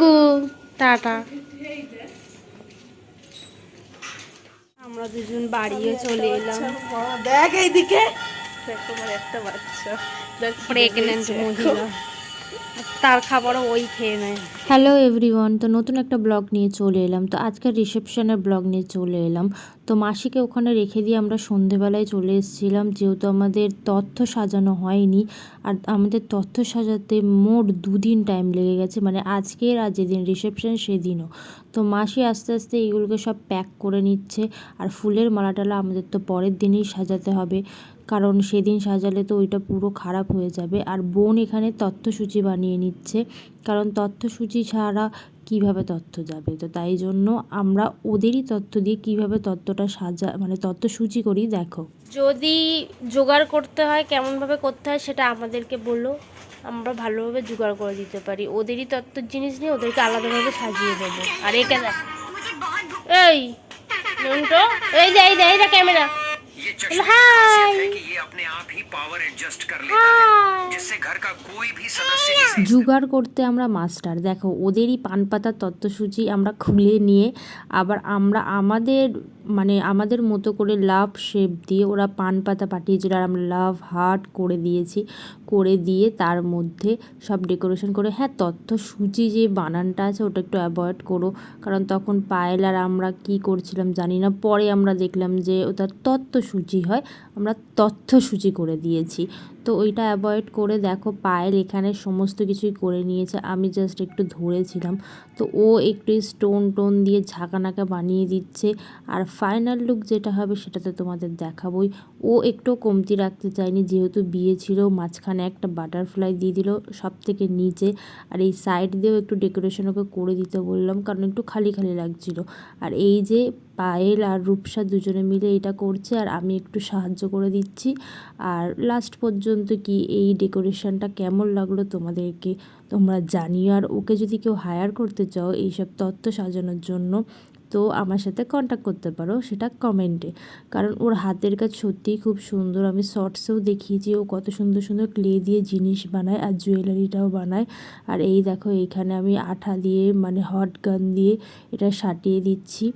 গুগু tata. আমরা দুজন বাড়িয়ে চলে এলাম। দেখ এইদিকে। তোমার একটা বাচ্চা। দেখ। প্রেগনেন্ট মহিলা। তার খাবারও ওই খেয়ে নেয়। হ্যালো এভরিওয়ান তো নতুন একটা ব্লগ নিয়ে চলে এলাম। তো আজকের রিসেপশনের ব্লগ নিয়ে চলে এলাম। তো মাসিকে ওখানে রেখে দিয়ে আমরা সন্ধেবেলায় চলে এসেছিলাম, যেহেতু আমাদের তথ্য সাজানো হয়নি। আর আমাদের তথ্য সাজাতে মোট দুদিন টাইম লেগে গেছে মানে আজকের আর যেদিন রিসেপশন সেদিনও। তো মাসি আস্তে আস্তে এগুলোকে সব প্যাক করে নিচ্ছে, আর ফুলের মালাটালা আমাদের তো পরের দিনেই সাজাতে হবে। কারণ সেদিন সাজালে তো ওইটা পুরো খারাপ হয়ে যাবে। আর বোন এখানে তথ্যসূচি বানিয়ে নিচ্ছে। কারণ তথ্যসূচি ছাড়া কীভাবে তথ্য যাবে? তো তাই জন্য আমরা ওদেরই তথ্য দিয়ে কীভাবে তথ্যটা সাজা মানে তথ্যসূচি করি, দেখো। যদি জোগাড় করতে হয়, কেমনভাবে করতে হয়, সেটা আমাদেরকে বলো। আমরা ভালোভাবে জোগাড় করে দিতে পারি। ওদেরই তত্ত্বের জিনিস নিয়ে ওদেরকে আলাদাভাবে সাজিয়ে দেবো। আর দেখ এই এই দে এই ক্যামেরা। জোগাড় করতে আমরা মাস্টার দেখো ওদেরই পান পাতার তত্ত্বসূচি আমরা খুলে নিয়ে আবার আমরা আমাদের মানে আমাদের মতো করে লাভ শেপ দিয়ে ওরা পান পাতা পাঠিয়েছিল আর আমরা লাভ হার্ট করে দিয়েছি করে দিয়ে তার মধ্যে সব ডেকোরেশন করে হ্যাঁ তথ্যসূচি যে বানানটা আছে ওটা একটু অ্যাভয়েড করো কারণ তখন পায়েল আর আমরা কি করছিলাম জানি না পরে আমরা দেখলাম যে ওটা তত্ত্বসূচি হয় আমরা তথ্যসূচি করে দিয়েছি। তো ওইটা অ্যাভয়েড করে দেখো, পায়েল এখানে সমস্ত কিছুই করে নিয়েছে। আমি জাস্ট একটু ধরেছিলাম। তো ও একটু স্টোন টোন দিয়ে ঝাঁকানাকা বানিয়ে দিচ্ছে। আর ফাইনাল লুক যেটা হবে সেটা তো তোমাদের দেখাবোই। ও একটু কমতি রাখতে চায়নি, যেহেতু বিয়ে ছিল, মাঝখানে একটা বাটারফ্লাই দিয়ে দিল সব থেকে নিচে। আর এই সাইড দিয়েও একটু ডেকোরেশন ওকে করে দিতে বললাম, কারণ একটু খালি খালি লাগছিল। আর এই যে পায়েল আর রূপসা দুজনে মিলে এটা করছে, আর আমি একটু সাহায্য করে দিচ্ছি। আর লাস্ট পর্যন্ত কি এই ডেকোরেশনটা কেমন লাগল তোমাদেরকে তোমরা জানিও। আর ওকে যদি কেউ হায়ার করতে চাও এইসব তত্ত্ব সাজানোর জন্য, তো আমার সাথে কন্ট্যাক্ট করতে পারো সেটা কমেন্টে কারণ ওর হাতের কাজ সত্যিই খুব সুন্দর। আমি শর্টসেও দেখিয়েছি ও কত সুন্দর সুন্দর ক্লে দিয়ে জিনিস বানায় আর জুয়েলারিটাও বানায়। আর এই দেখো এইখানে আমি আঠা দিয়ে মানে হট গান দিয়ে এটা সাটিয়ে দিচ্ছি।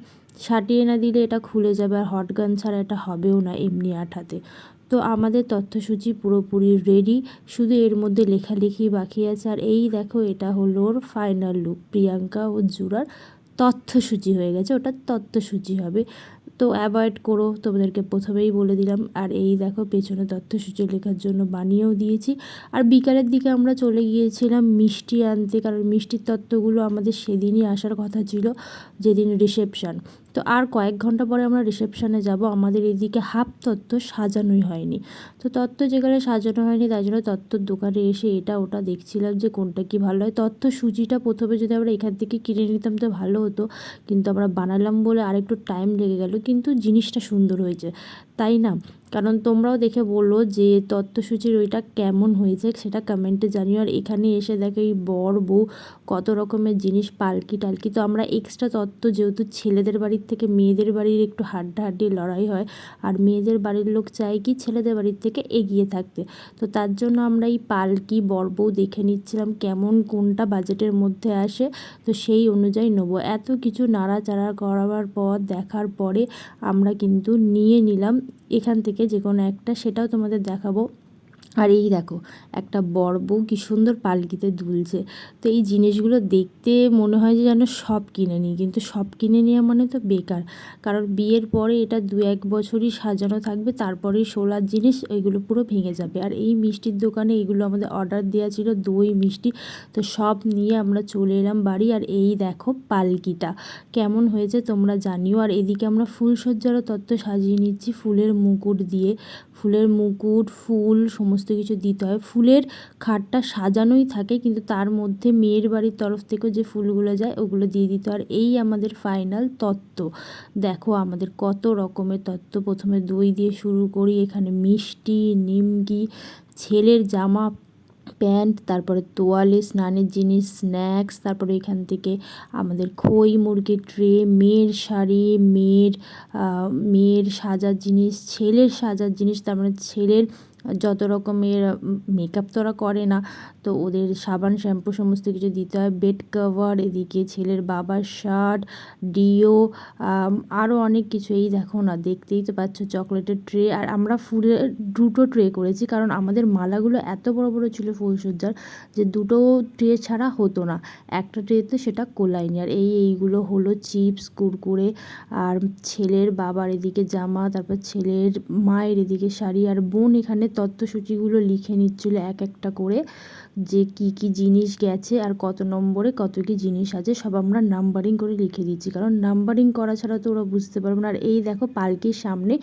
সাটিয়ে না দিলে এটা খুলে যাবে আর হট গান ছাড়া এটা হবেও না এমনি আঠাতে। তো আমাদের তথ্যসূচি পুরোপুরি রেডি শুধু এর মধ্যে লেখালেখি বাকি আছে। আর এই দেখো, এটা হলো ওর ফাইনাল লুক প্রিয়াঙ্কা ও জুরার তথ্যসূচি হয়ে গেছে। ওটা তথ্যসূচি হবে। তো অ্যাভয়েড করো, তোমাদেরকে প্রথমেই বলে দিলাম। আর এই দেখো, পেছনে তথ্যসূচি লেখার জন্য বানিয়েও দিয়েছি। আর বিকালের দিকে আমরা চলে গিয়েছিলাম মিষ্টি আনতে। কারণ মিষ্টির তত্ত্বগুলো আমাদের সেদিনই আসার কথা ছিল, যেদিন রিসেপশান তো আর কয়েক ঘণ্টা পরে আমরা রিসেপশানে যাব, আমাদের এদিকে হাফ তত্ত্ব সাজানোই হয়নি। তো তত্ত্ব যেখানে সাজানো হয়নি, তাই জন্য তত্ত্বর দোকানে এসে এটা ওটা দেখছিলাম যে কোনটা কি ভালো হয়। তত্ত্ব সুজিটা প্রথমে যদি আমরা এখান থেকে কিনে নিতাম তো ভালো হতো, কিন্তু আমরা বানালাম বলে আরেকটু টাইম লেগে গেল, কিন্তু জিনিসটা সুন্দর হয়েছে। তাই না? কারণ তোমরাও দেখে বলল যে তত্ত্বসূচির ওইটা কেমন হয়েছে সেটা কমেন্টে জানিও। আর এখানে এসে দেখো এই বর বউ কত রকমের জিনিস পালকি টালকি। তো আমরা এক্সট্রা তত্ত্ব যেহেতু ছেলেদের বাড়ির থেকে মেয়েদের বাড়ির একটু হাড্ডাহাড্ডি লড়াই হয়, আর মেয়েদের বাড়ির লোক চায় কি ছেলেদের বাড়ির থেকে এগিয়ে থাকতে। তো তার জন্য আমরা এই পালকি বর বউ দেখে নিচ্ছিলাম কেমন কোনটা বাজেটের মধ্যে আসে, তো সেই অনুযায়ী নেব। এত কিছু নাড়াচাড়া করাবার পর, দেখার পরে আমরা কিন্তু নিয়ে নিলাম এখান থেকে যে কোনো একটা সেটাও তোমাদের দেখাবো। আর এই দেখো, একটা বড় বউ কি সুন্দর পালকিতে দুলছে। তো এই জিনিসগুলো দেখতে মনে হয় যে যেন সব কিনে নিই, কিন্তু সব কিনে নেওয়া মানে তো বেকার। কারণ বিয়ের পরে এটা দু এক বছরই সাজানো থাকবে তারপরেই সোলার জিনিস এগুলো পুরো ভেঙে যাবে। আর এই মিষ্টির দোকানে এগুলো আমাদের অর্ডার দেওয়া ছিল দই, মিষ্টি, তো সব নিয়ে আমরা চলে এলাম বাড়ি। আর এই দেখো পালকিটা, কেমন হয়েছে তোমরা জানিও। আর এদিকে আমরা ফুলসজ্জারও তত্ত্ব সাজিয়ে নিচ্ছি ফুলের মুকুট দিয়ে। ফুলের মুকুট, ফুল, সমস্ত কিছু দিতে হয়। ফুলের খাটটা সাজানোই থাকে, কিন্তু তার মধ্যে মেয়ের বাড়ির তরফ থেকেও যে ফুলগুলো যায়, ওগুলো দিয়ে দিতে হয়। এই আমাদের ফাইনাল তত্ত্ব। দেখো আমাদের কত রকমের তত্ত্ব। প্রথমে দই দিয়ে শুরু করি, এখানে মিষ্টি, নিমকি, ছেলের জামা প্যান্ট, তারপরে তোয়ালে স্নানের জিনিস, স্ন্যাক্স, তারপরে এখান থেকে আমাদের খই, মুরগির ট্রে, মেয়ের শাড়ি, মেয়ের মেয়ের সাজার জিনিস, ছেলের সাজার জিনিস, তার মানে ছেলের যত রকমের মেকআপ তো ওরা করে না, তো ওদের সাবান শ্যাম্পু সমস্ত কিছু দিতে হয়। বেড কভার এদিকে ছেলের বাবার শার্ট ডিও আরও অনেক কিছু। এই দেখো না, দেখতেই তো পাচ্ছ চকলেটের ট্রে আর আমরা ফুলের দুটো ট্রে করেছি, কারণ আমাদের মালাগুলো এত বড় বড় ছিল ফুলসজ্জার যে দুটো ট্রে ছাড়া হতো না। একটা ট্রেতে সেটা কোলায়নি আর এই, এইগুলো হলো চিপস কুরকুরে, আর ছেলের বাবার এদিকে জামা, তারপর ছেলের মায়ের এদিকে শাড়ি, আর বোন এখানে তত্ত্বসূচিগুলো লিখে নিচ্ছিল এক একটা করে। যে কি কি জিনিস গেছে আর কত নম্বরে কত কি জিনিস আছে, সব আমরা নাম্বারিং করে লিখে দিচ্ছি। কারণ নাম্বারিং করা ছাড়া তো ওরা বুঝতে পারবে না। আর এই দেখো পালকির সামনে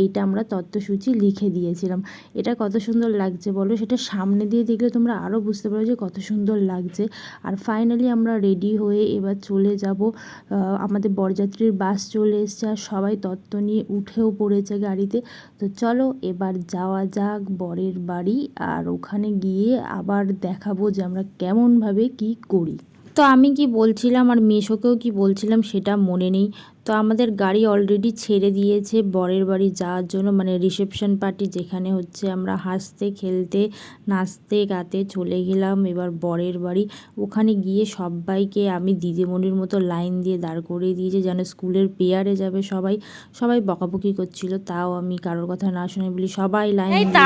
এইটা আমরা তত্ত্বসূচি লিখে দিয়েছিলাম। এটা কত সুন্দর লাগছে বলো? সেটা সামনে দিয়ে দেখলে তোমরা আরও বুঝতে পারো যে কত সুন্দর লাগছে। আর ফাইনালি আমরা রেডি হয়ে এবার চলে যাব। আমাদের বরযাত্রীর বাস চলে এসছে আর সবাই তত্ত্ব নিয়ে উঠেও পড়েছে গাড়িতে। তো চলো এবার যাওয়া যাক বরের বাড়ি আর ওখানে গিয়ে আবার দেখাবো যে আমরা কেমনভাবে কি করি। তো আমি কি বলছিলাম আর মেশোকেও কি বলছিলাম সেটা মনে নেই। তো আমাদের গাড়ি অলরেডি ছেড়ে দিয়েছে বরের বাড়ি যাওয়ার জন্য। মানে রিসেপশন পার্টি যেখানে হচ্ছে আমরা হাসতে খেলতে নাচতে গাতে চলে গেলাম এবার বরের বাড়ি। ওখানে গিয়ে সবাইকে আমি দিদিমণির মতো লাইন দিয়ে দাঁড় করিয়ে দিয়েছি যেন স্কুলের পেয়ারে যাবে সবাই। সবাই বকাবকি করছিল তাও আমি কারোর কথা না শুনে বলি সবাই লাইন দিদা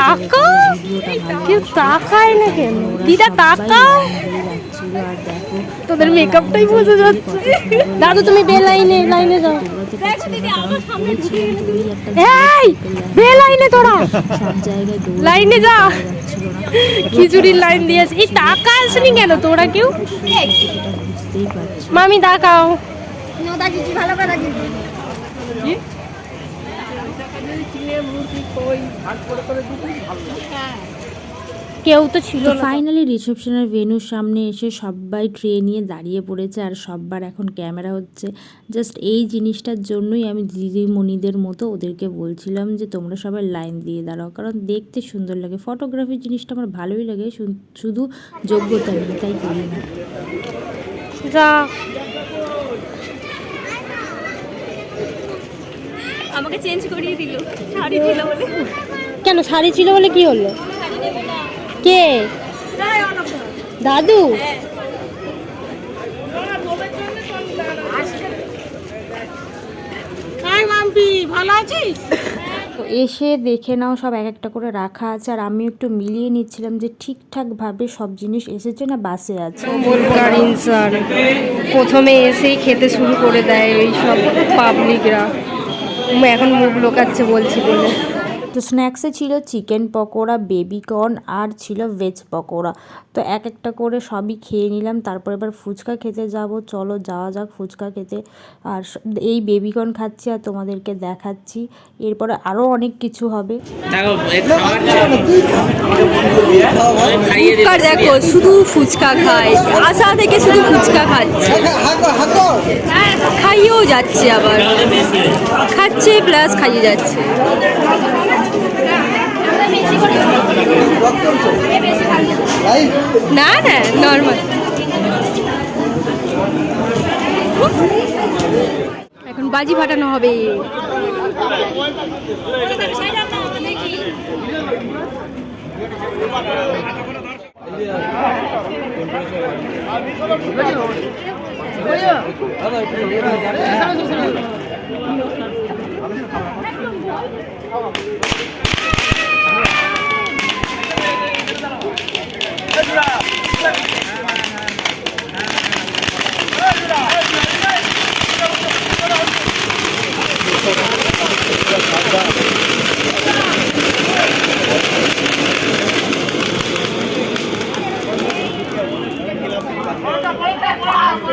আর দেখো তোদের মেকআপটাই বোঝা যাচ্ছে। দাদু তুমি বে লাইনে লাইনে যাও। লাইনে তোরা লাইনে যা। খিচুড়ির লাইন দিয়েছে এই টাকা আসেনি কেন তোরা কেউ মামি তাকাও কেউ তো ছিল না ফাইনালি রিসেপশনের ভেনুর সামনে এসে সবাই ট্রে নিয়ে দাঁড়িয়ে পড়েছে আর সববার এখন ক্যামেরা হচ্ছে। জাস্ট এই জিনিসটার জন্যই আমি দিদিমণিদের মতো ওদেরকে বলছিলাম যে তোমরা সবাই লাইন দিয়ে দাঁড়াও। কারণ দেখতে সুন্দর লাগে। ফটোগ্রাফি জিনিসটা আমার ভালোই লাগে শুধু যোগ্যতা নেই তাই করি না। আমাকে চেঞ্জ করিয়ে দিল। শাড়ি ছিল বলে। কেন শাড়ি ছিল বলে কি হলো? কে? দাদু? তো এসে দেখে নাও সব এক একটা করে রাখা আছে। আর আমি একটু মিলিয়ে নিচ্ছিলাম যে ঠিকঠাকভাবে সব জিনিস এসেছে না বাসে আছে। ইনসান প্রথমে এসেই খেতে শুরু করে দেয় এই সব পাবলিকরা এখন মুখ লোকাচ্ছে বলছি বলে। তো স্ন্যাক্সে ছিল চিকেন পকোড়া বেবিকর্ন আর ছিল ভেজ পকোড়া। তো এক একটা করে সবই খেয়ে নিলাম তারপর এবার ফুচকা খেতে যাব। চলো যাওয়া যাক ফুচকা খেতে। আর এই বেবিকর্ন খাচ্ছি আর তোমাদেরকে দেখাচ্ছি। এরপরে আরও অনেক কিছু হবে। দেখো শুধু ফুচকা খায় আসা থেকে শুধু ফুচকা খাচ্ছে খাইয়েও যাচ্ছে আবার। খাচ্ছে প্লাস খাইয়ে যাচ্ছে। না না নর্মাল এখন বাজি ফাটানো হবে।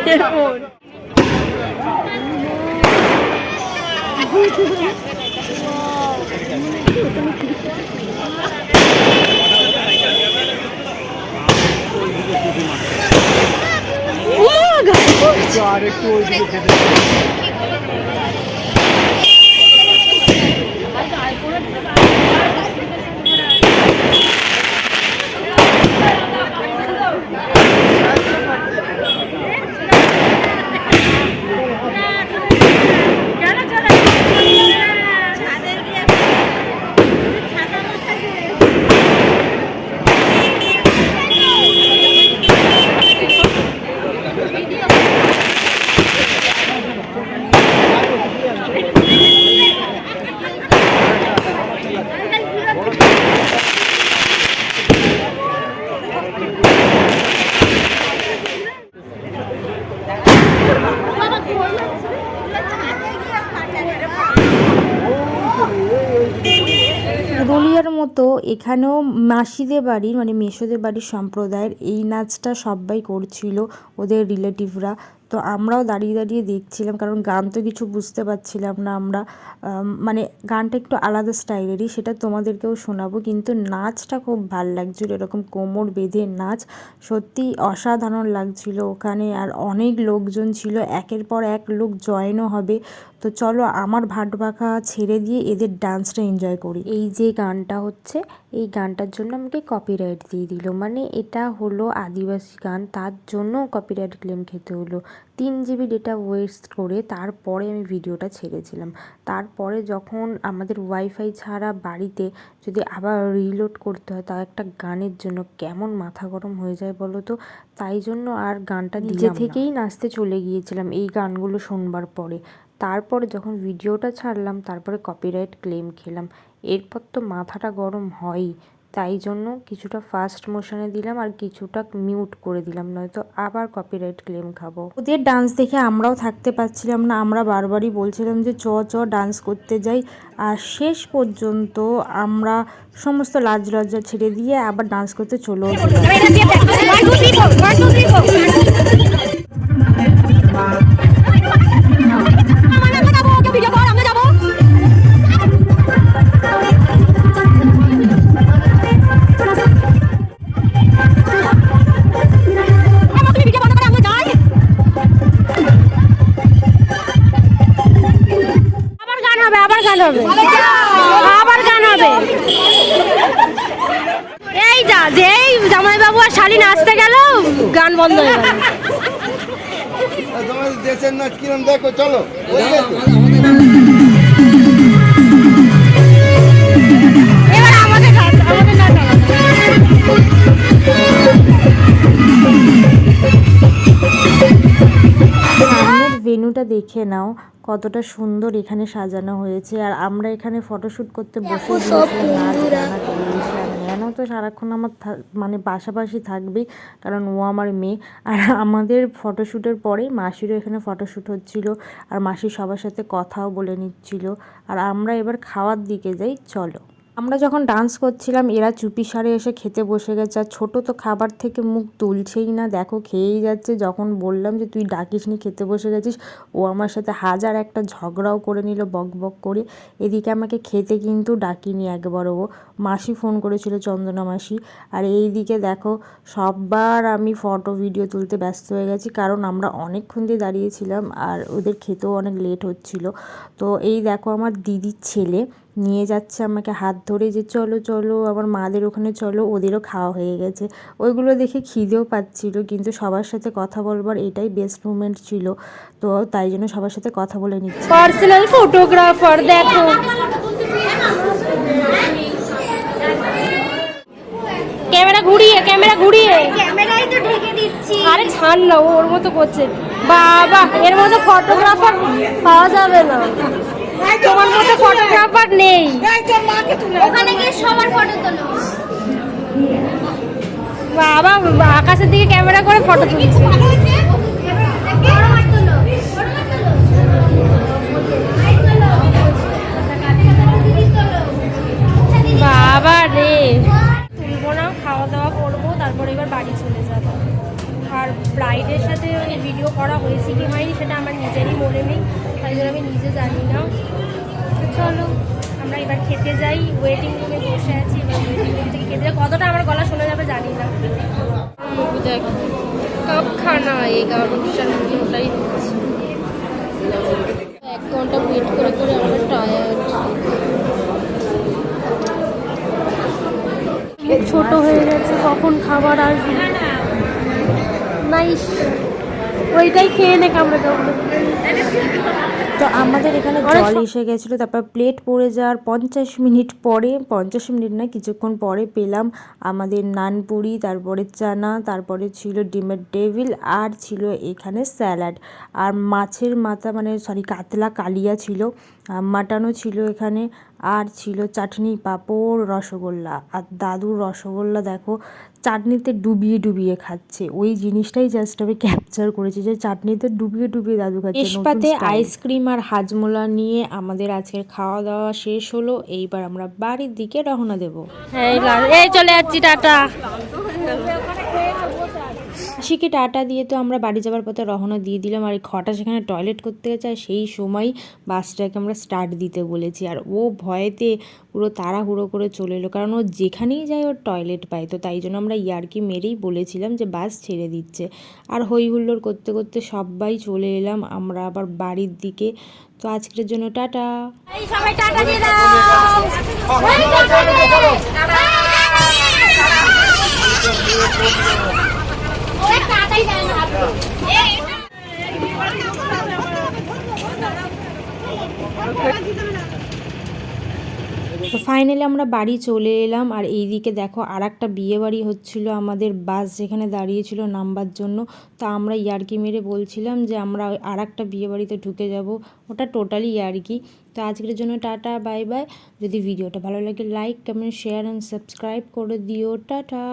Demônio. Logo! Cara, que hoje eu প্রথমত এখানেও মাসিদের বাড়ির মানে মেসোদের বাড়ির সম্প্রদায়ের এই নাচটা সবাই করছিল, ওদের রিলেটিভরা। তো আমরাও দাঁড়িয়ে দাঁড়িয়ে দেখছিলাম, কারণ গান তো কিছু বুঝতে পারছিলাম না আমরা। মানে গানটা একটু আলাদা স্টাইলেরই, সেটা তোমাদেরকেও শোনাবো। কিন্তু নাচটা খুব ভালো লাগছিল, এরকম কোমর বেঁধে নাচ। সত্যি অসাধারণ লাগছিল ওখানে, আর অনেক লোকজন ছিল, একের পর এক লোক জয়েনও হবে। তো চলো আমার ভাট বাঁকা ছেড়ে দিয়ে এদের ডান্সটা এনজয় করি। এই যে গানটা হচ্ছে এই গানটার জন্য আমাকে কপিরাইট দিয়ে দিল। মানে এটা হলো আদিবাসী গান তার জন্য কপিরাইট ক্লেম খেতে হলো। তিন জিবি ডেটা ওয়েস্ট করে তারপরে আমি ভিডিওটা ছেড়েছিলাম। তারপরে যখন আমাদের ওয়াইফাই ছাড়া বাড়িতে যদি আবার রিলোড করতে হয় তা একটা গানের জন্য কেমন মাথা গরম হয়ে যায় বলো তো? তাই জন্য আর গানটা নিজে থেকেই নাচতে চলে গিয়েছিলাম এই গানগুলো শোনবার পরে। তারপরে যখন ভিডিওটা ছাড়লাম, তারপরে কপিরাইট ক্লেম খেলাম। এরপর তো মাথাটা গরম হয়ই। তাই জন্য কিছুটা ফাস্ট মোশনে দিলাম আর কিছুটা মিউট করে দিলাম, নয়তো আবার কপিরাইট ক্লেম খাব। ওদের ডান্স দেখে আমরাও থাকতে পারছিলাম না। আমরা বারবারই বলছিলাম যে চ চ ডান্স করতে যাই। আর শেষ পর্যন্ত আমরা সমস্ত লাজ লজ্জা ছেড়ে দিয়ে আবার ডান্স করতে চলেও দেখো চলো। ভেন্যুটা দেখে নাও কতটা সুন্দর এখানে সাজানো হয়েছে। আর আমরা এখানে ফটোশ্যুট করতে বসে ন্যানো তো সারাক্ষণ আমার মানে পাশাপাশি থাকবেই কারণ ও আমার মেয়ে। আর আমাদের ফটোশ্যুটের পরে মাসিরও এখানে ফটোশ্যুট হচ্ছিল আর মাসি সবার সাথে কথাও বলে নিচ্ছিল। আর আমরা এবার খাওয়ার দিকে যাই চলো। আমরা যখন ডান্স করছিলাম, এরা চুপি সারে এসে খেতে বসে গেছে। আর ছোটো তো খাবার থেকে মুখ তুলছেই না। দেখো, খেয়েই যাচ্ছে। যখন বললাম যে, তুই ডাকিস নি, খেতে বসে গেছিস? ও আমার সাথে হাজার একটা ঝগড়াও করে নিল, বক বক করে। এদিকে আমাকে খেতে কিন্তু ডাকিনি একবারও ও। মাসি ফোন করেছিল, চন্দনা মাসি। আর এই দিকে দেখো, সববার আমি ফটো ভিডিও তুলতে ব্যস্ত হয়ে গেছি। কারণ আমরা অনেকক্ষণ দিয়ে দাঁড়িয়েছিলাম আর ওদের খেতেও অনেক লেট হচ্ছিল। তো এই দেখো, আমার দিদির ছেলে নিয়ে যাচ্ছে আমাকে হাত ধরে যে চলো চলো আমার মাদের ওখানে চলো ওদেরও খাওয়া হয়ে গেছে। ওইগুলো দেখে খিদেও পাচ্ছিল কিন্তু সবার সাথে কথা বলবার এটাই বেস্ট মুমেন্ট ছিল। তো তাই জন্য সবার সাথে কথা বলে নিচ্ছি। পার্সোনাল ফটোগ্রাফার দেখো। ক্যামেরা ঘুরিয়ে ক্যামেরা ঘুরিয়ে। ক্যামেরাই তো ঢেকে দিচ্ছি। আরে ছাড় না ও ওর মতো করছে। বাবা এর মতো ফটোগ্রাফার পাওয়া যাবে না। তোমার মতো ফটোগ্রাফার নেই। ওখানে গিয়ে সবার ফটো তোলো। বাবা আকাশের দিকে ক্যামেরা করে ফটো তুলছে। বাবা রে। তুলবো না খাওয়া দাওয়া করব তারপর এবার বাড়ি চলে যাব। আর ব্রাইডের সাথে ভিডিও করা হয়েছে কি হয়নি সেটা আমার নিজেরই মনে নেই। তাই জন্য আমি নিজে জানি না। তো চলো আমরা এবার খেতে যাই। ওয়েটিং রুমে বসে আছি এবার ওয়েটিং রুম থেকে খেতে যাই। কতটা আমার গলা শোনা যাবে জানি না। দেখ কাপ খানা ওটাই হচ্ছে। এক ঘণ্টা ওয়েট করে করে আমরা টায়ার্ড ছোট হয়ে গেছে কখন খাবার আসবে? নাইস ওইটাই খেয়ে নে কামড়ে কামড়ে তো আমাদের এখানে জল এসে গেছিল তারপর প্লেট পড়ে যাওয়ার পঞ্চাশ মিনিট পরে পঞ্চাশ মিনিট না কিছুক্ষণ পরে পেলাম আমাদের নানপুরি তারপরে চানা তারপরে ছিল ডিমের ডেভিল আর ছিল এখানে স্যালাড আর মাছের মাথা মানে সরি কাতলা কালিয়া ছিল মাটনও ছিল এখানে আর ছিল চাটনি পাঁপড় রসগোল্লা। আর দাদুর রসগোল্লা দেখো চাটনিতে ডুবিয়ে ডুবিয়ে খাচ্ছে। ওই জিনিসটাই জাস্ট আমি ক্যাপচার করেছি যে চাটনিতে ডুবিয়ে ডুবিয়ে দাদু খাচ্ছে ইস্পাতে আইসক্রিম আর হাজমোলা নিয়ে আমাদের আজকের খাওয়া দাওয়া শেষ হলো। এইবার আমরা বাড়ির দিকে রওনা দেবো। এই এই চলে যাচ্ছি টাটা। শিখে টাটা দিয়ে তো আমরা বাড়ি যাওয়ার পথে রওনা দিয়ে দিলাম। আর এই খটা সেখানে টয়লেট করতে গেছে আর সেই সময় বাসটাকে আমরা স্টার্ট দিতে বলেছি। আর ও ভয়েতে পুরো তাড়াহুড়ো করে চলে এলো কারণ ও যেখানেই যায় ওর টয়লেট পায়। তো তাই জন্য আমরা ইয়ার্কি মেরেই বলেছিলাম যে বাস ছেড়ে দিচ্ছে। আর হই হুল্লোড় করতে করতে সবাই চলে এলাম। আমরা আবার বাড়ির দিকে। তো আজকের জন্য টাটা। সবাই দিয়ে দাও ওই টাকা দিয়ে ওই টাকাই দেয় না এই তো ফাইনালি আমরা বাড়ি চলে এলাম। আর এই দিকে দেখো আর একটা বিয়েবাড়ি হচ্ছিল আমাদের বাস যেখানে দাঁড়িয়েছিল নাম্বার জন্য। তা আমরা ইয়ার্কি মেরে বলছিলাম যে আমরা আর একটা বিয়ে বাড়িতে ঢুকে যাব। ওটা টোটালি ইয়ার্কি। তো আজকের জন্য টাটা, বাই বাই। যদি ভিডিওটা ভালো লাগে, like, comment, share and subscribe করে দিও। টাটা।